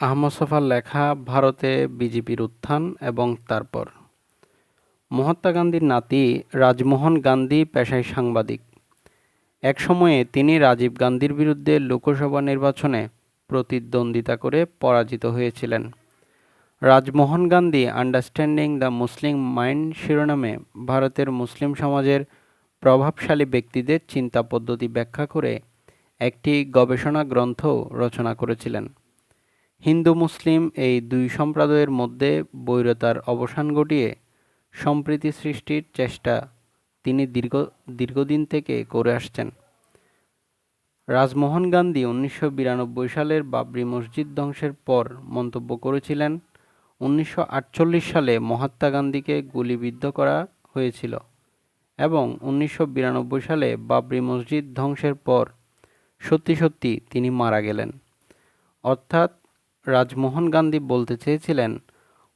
আহমদ ছফার লেখা ভারতে বিজেপির উত্থান এবং তারপর। মহাত্মা গান্ধীর নাতি রাজমোহন গান্ধী পেশায় সাংবাদিক। এক সময়ে তিনি রাজীব গান্ধীর বিরুদ্ধে লোকসভা নির্বাচনে প্রতিদ্বন্দ্বিতা করে পরাজিত হয়েছিলেন। Rajmohan Gandhi understanding the Muslim mind শিরোনামে ভারতের মুসলিম সমাজের প্রভাবশালী ব্যক্তিদের চিন্তা পদ্ধতি ব্যাখ্যা করে একটি গবেষণা গ্রন্থ রচনা করেছিলেন। হিন্দু মুসলিম এই দুই সম্প্রদায়ের মধ্যে বৈরতার অবসান ঘটিয়ে সম্প্রীতি সৃষ্টির চেষ্টা তিনি দীর্ঘ, দীর্ঘদিন থেকে করে আসছেন। রাজমোহন গান্ধী উনিশশো বিরানব্বই সালের বাবরি মসজিদ ধ্বংসের পর মন্তব্য করেছিলেন, উনিশশো আটচল্লিশ সালে মহাত্মা গান্ধীকে গুলিবিদ্ধ করা হয়েছিল এবং উনিশশো বিরানব্বই সালে বাবরি মসজিদ ধ্বংসের পর সত্যি সত্যি তিনি মারা গেলেন। অর্থাৎ রাজমোহন গান্ধী বলতে চেয়েছিলেন,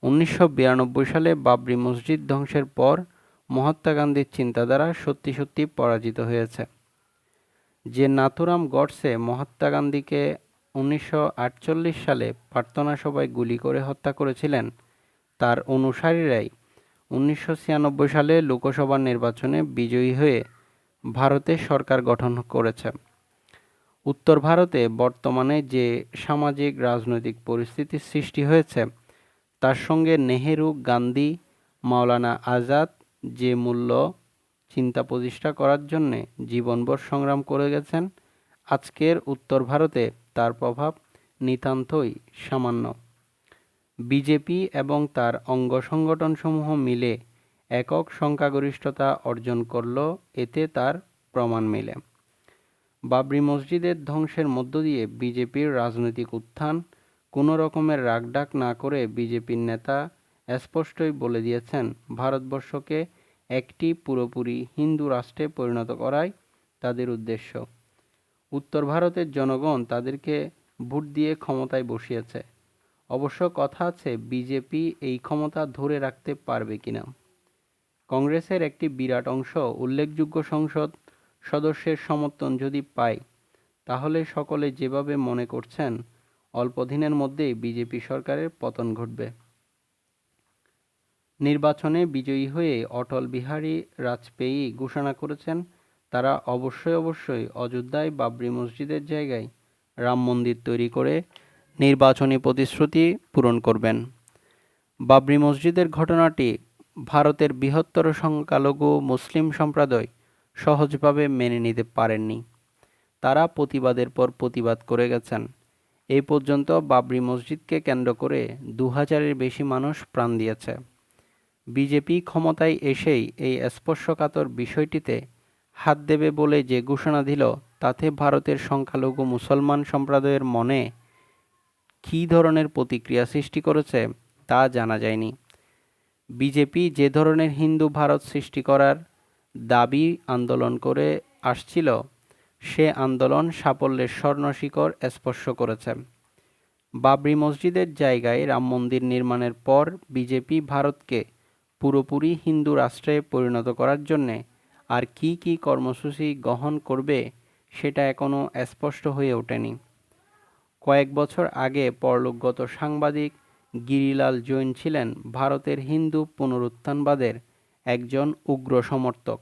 উনিশশো বিরানব্বই সালে বাবরি মসজিদ ধ্বংসের পর মহাত্মা গান্ধীর চিন্তাধারা সত্যি সত্যি পরাজিত হয়েছে। যে নাথুরাম গডসে মহাত্মা গান্ধীকে উনিশশো আটচল্লিশ সালে প্রার্থনা সভায় গুলি করে হত্যা করেছিলেন, তার অনুসারীরাই উনিশশো ছিয়ানব্বই সালে লোকসভা নির্বাচনে বিজয়ী হয়ে ভারতে সরকার গঠন করেছে। উত্তর ভারতে বর্তমানে যে সামাজিক রাজনৈতিক পরিস্থিতির সৃষ্টি হয়েছে, তার সঙ্গে নেহেরু, গান্ধী, মাওলানা আজাদ যে মূল্য চিন্তা প্রতিষ্ঠা করার জন্যে জীবনভর সংগ্রাম করে গেছেন, আজকের উত্তর ভারতে তার প্রভাব নিতান্তই সামান্য। বিজেপি এবং তার অঙ্গ সংগঠনসমূহ মিলে একক সংখ্যাগরিষ্ঠতা অর্জন করল, এতে তার প্রমাণ মিলে। বাবরি মসজিদের ধ্বংসের মধ্য দিয়ে বিজেপির রাজনৈতিক উত্থান কোনো রকমের রাগডাক না করে বিজেপির নেতা স্পষ্টই বলে দিয়েছেন, ভারতবর্ষকে একটি পুরোপুরি হিন্দু রাষ্ট্রে পরিণত করাই তাদের উদ্দেশ্য। উত্তর ভারতের জনগণ তাদেরকে ভোট দিয়ে ক্ষমতায় বসিয়েছে। অবশ্য কথা আছে, বিজেপি এই ক্ষমতা ধরে রাখতে পারবে কিনা। কংগ্রেসের একটি বিরাট অংশ উল্লেখযোগ্য সংসদ সদস্যের সমর্থন যদি পায় তাহলে সকলে যেভাবে মনে করছেন অল্প দিনের মধ্যেই বিজেপি সরকারের পতন ঘটবে। নির্বাচনে বিজয়ী হয়ে অটল বিহারী বাজপেয়ী ঘোষণা করেছেন, তারা অবশ্যই অবশ্যই অযোধ্যায় বাবরি মসজিদের জায়গায় রাম মন্দির তৈরি করে নির্বাচনী প্রতিশ্রুতি পূরণ করবেন। বাবরি মসজিদের ঘটনাটি ভারতের বৃহত্তর সংখ্যালঘু মুসলিম সম্প্রদায় সহজভাবে মেনে নিতে পারেননি। তারা প্রতিবাদের পর প্রতিবাদ করে গেছেন। এই পর্যন্ত বাবরি মসজিদকে কেন্দ্র করে দু হাজারের বেশি মানুষ প্রাণ দিয়েছে। বিজেপি ক্ষমতায় এসেই এই স্পর্শকাতর বিষয়টিতে হাত দেবে বলে যে ঘোষণা দিল, তাতে ভারতের সংখ্যালঘু মুসলমান সম্প্রদায়ের মনে কী ধরনের প্রতিক্রিয়া সৃষ্টি করেছে তা জানা যায়নি। বিজেপি যে ধরনের হিন্দু ভারত সৃষ্টি করার দাবি আন্দোলন করে আসছিল, সে আন্দোলন সাফল্যের স্বর্ণশিখর স্পর্শ করেছে। বাবরি মসজিদের জায়গায় রাম মন্দির নির্মাণের পর বিজেপি ভারতকে পুরোপুরি হিন্দু রাষ্ট্রে পরিণত করার জন্যে আর কি কি কর্মসূচি গ্রহণ করবে সেটা এখনও স্পষ্ট হয়ে ওঠেনি। কয়েক বছর আগে পরলোকগত সাংবাদিক গিরিলাল জৈন ছিলেন ভারতের হিন্দু পুনরুত্থানবাদের একজন উগ্র সমর্থক।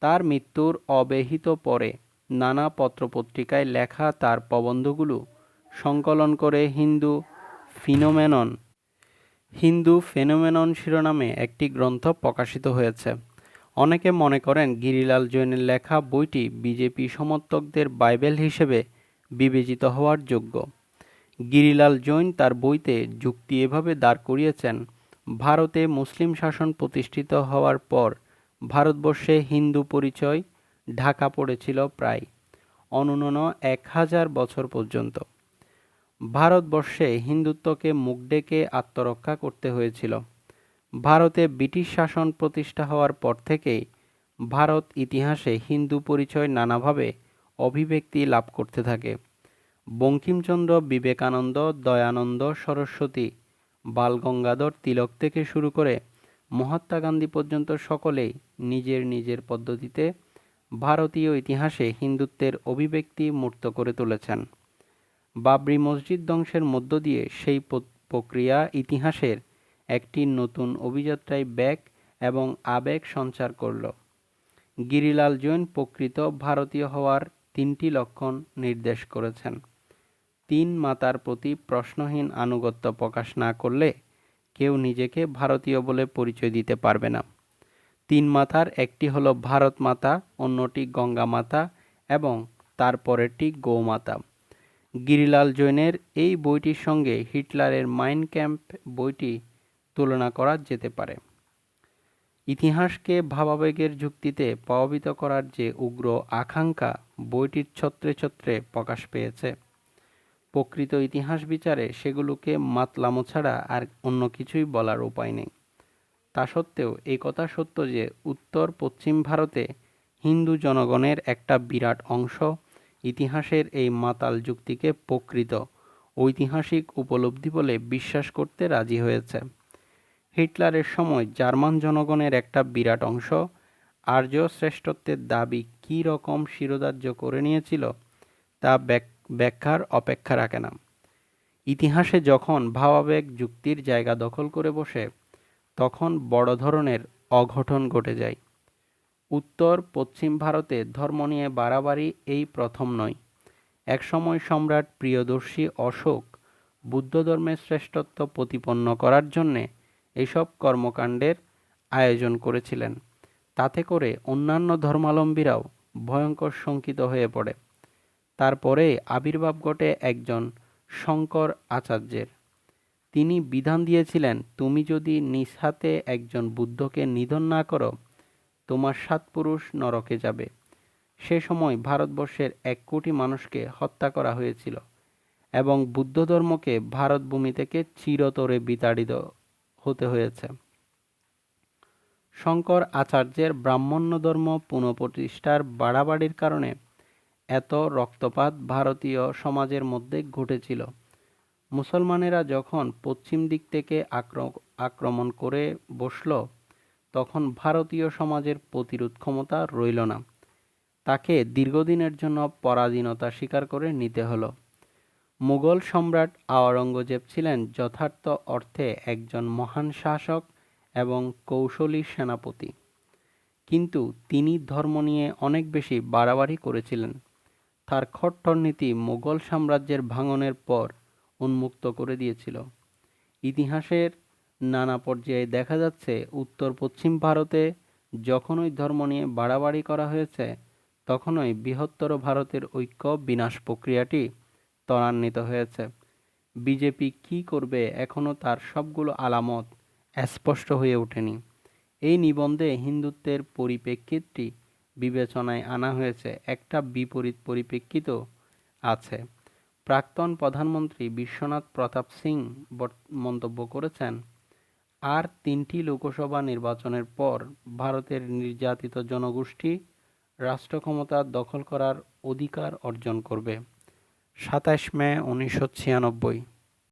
তার মৃত্যুর অব্যহিত পরে নানা পত্রপত্রিকায় লেখা তার প্রবন্ধগুলো সংকলন করে হিন্দু ফিনোমেনন। হিন্দু ফেনোমেনন শিরোনামে একটি গ্রন্থ প্রকাশিত হয়েছে। অনেকে মনে করেন গিরিলাল জৈনের লেখা বইটি বিজেপি সমর্থকদের বাইবেল হিসেবে বিবেচিত হওয়ার যোগ্য। গিরিলাল জৈন তার বইতে যুক্তি এভাবে দাঁড় করিয়েছেন ভারতে মুসলিম শাসন প্রতিষ্ঠিত হওয়ার পর ভারতবর্ষে হিন্দু পরিচয় ঢাকা পড়েছিল প্রায় অনুনন এক হাজার বছর পর্যন্ত। ভারতবর্ষে হিন্দুত্বকে মুখ ডেকে আত্মরক্ষা করতে হয়েছিল। ভারতে ব্রিটিশ শাসন প্রতিষ্ঠা হওয়ার পর থেকেই ভারত ইতিহাসে হিন্দু পরিচয় নানাভাবে অভিব্যক্তি লাভ করতে থাকে। বঙ্কিমচন্দ্র বিবেকানন্দ দয়ানন্দ সরস্বতী বালগঙ্গাধর তিলক থেকে শুরু করে মহাত্মা গান্ধী পর্যন্ত সকলেই নিজের নিজের পদ্ধতিতে ভারতীয় ইতিহাসে হিন্দুত্বের অভিব্যক্তি মূর্ত করে তুলেছেন। বাবরি মসজিদ ধ্বংসের মধ্য দিয়ে সেই প্রক্রিয়া ইতিহাসের একটি নতুন অভিযাত্রায় ব্যাগ এবং আবেগ সঞ্চার করল। গিরিলাল জৈন প্রকৃত ভারতীয় হওয়ার তিনটি লক্ষণ নির্দেশ করেছেন। তিন মাতার প্রতি প্রশ্নহীন আনুগত্য প্রকাশ না করলে কেউ নিজেকে ভারতীয় বলে পরিচয় দিতে পারবে না। তিন মাতার একটি হলো ভারত মাতা, অন্যটি গঙ্গা মাতা এবং তারপরেরটি গৌমাতা গিরিলাল জৈনের এই বইটির সঙ্গে হিটলারের মাইন ক্যাম্প বইটি তুলনা করা যেতে পারে। ইতিহাসকে ভাবাবেগের যুক্তিতে প্রভাবিত করার যে উগ্র আকাঙ্ক্ষা বইটির ছত্রে ছত্রে প্রকাশ পেয়েছে। প্রকৃত ইতিহাস বিচারে সেগুলোকে মাতলামো ছাড়া আর অন্য কিছুই বলার উপায় নেই। তা সত্ত্বেও এই কথা সত্য যে উত্তর পশ্চিম ভারতে হিন্দু জনগণের একটা বিরাট অংশ ইতিহাসের এই মাতাল যুক্তিকে প্রকৃত, ঐতিহাসিক উপলব্ধি বলে বিশ্বাস করতে রাজি হয়েছে। হিটলারের সময় জার্মান জনগণের একটা বিরাট অংশ আর্য শ্রেষ্ঠত্বের দাবি কী রকম শিরোধার্য করে নিয়েছিল তা ব্যাখ্যার অপেক্ষা রাখে না। ইতিহাসে যখন ভাবাবেগ যুক্তির জায়গা দখল করে বসে, তখন বড় ধরনের অঘটন ঘটে যায়। উত্তর পশ্চিম ভারতে ধর্ম নিয়ে বাড়াবাড়ি এই প্রথম নয়। একসময় সম্রাট প্রিয়দর্শী অশোক বুদ্ধ ধর্মের শ্রেষ্ঠত্ব প্রতিপন্ন করার জন্যে এসব কর্মকাণ্ডের আয়োজন করেছিলেন। তাতে করে অন্যান্য ধর্মালম্বীরাও ভয়ঙ্কর শঙ্কিত হয়ে পড়ে। তারপরে আবির্ভাব ঘটে একজন শঙ্কর আচার্যের। তিনি বিধান দিয়েছিলেন, তুমি যদি নিজ হাতে একজন বুদ্ধকে নিধন না করো, তোমার সাত পুরুষ নরকে যাবে। সে সময় ভারতবর্ষের এক কোটি মানুষকে হত্যা করা হয়েছিল এবং বুদ্ধ ধর্মকে ভারতভূমি থেকে চিরতরে বিতাড়িত হতে হয়েছে। শঙ্কর আচার্যের ব্রাহ্মণ্য ধর্ম পুনঃপ্রতিষ্ঠার বাড়াবাড়ির কারণে এত রক্তপাত ভারতীয় সমাজের মধ্যে ঘটেছিল। মুসলমানেরা যখন পশ্চিম দিক থেকে আক্রমণ করে বসল, তখন ভারতীয় সমাজের প্রতিরোধ ক্ষমতা রইল না। তাকে দীর্ঘদিনের জন্য পরাধীনতা স্বীকার করে নিতে হলো। মুঘল সম্রাট আওরঙ্গজেব ছিলেন যথার্থ অর্থে একজন মহান শাসক এবং কৌশলী সেনাপতি। কিন্তু তিনি ধর্ম নিয়ে অনেক বেশি বাড়াবাড়ি করেছিলেন। তার খট্টর নীতি মোগল সাম্রাজ্যের ভাঙনের পর উন্মুক্ত করে দিয়েছিল। ইতিহাসের নানা পর্যায়ে দেখা যাচ্ছে উত্তর পশ্চিম ভারতে যখনই ধর্ম নিয়ে বাড়াবাড়ি করা হয়েছে, তখনই বৃহত্তর ভারতের ঐক্য বিনাশ প্রক্রিয়াটি ত্বরান্বিত হয়েছে। বিজেপি কি করবে এখনও তার সবগুলো আলামত স্পষ্ট হয়ে ওঠেনি। এই নিবন্ধে হিন্দুত্বের পরিপ্রেক্ষিতটি বিবেচনায় আনা হয়েছে একটা বিপরীত পরিপ্রেক্ষিত আছে। প্রাক্তন প্রধানমন্ত্রী বিশ্বনাথ প্রতাপ সিং মন্তব্য করেছেন, আর তিনটি লোকসভা নির্বাচনের পর ভারতের নির্যাতিত জনগোষ্ঠী রাষ্ট্র ক্ষমতা দখল করার অধিকার অর্জন করবে। সাতাশ মে উনিশশো ছিয়ানব্বই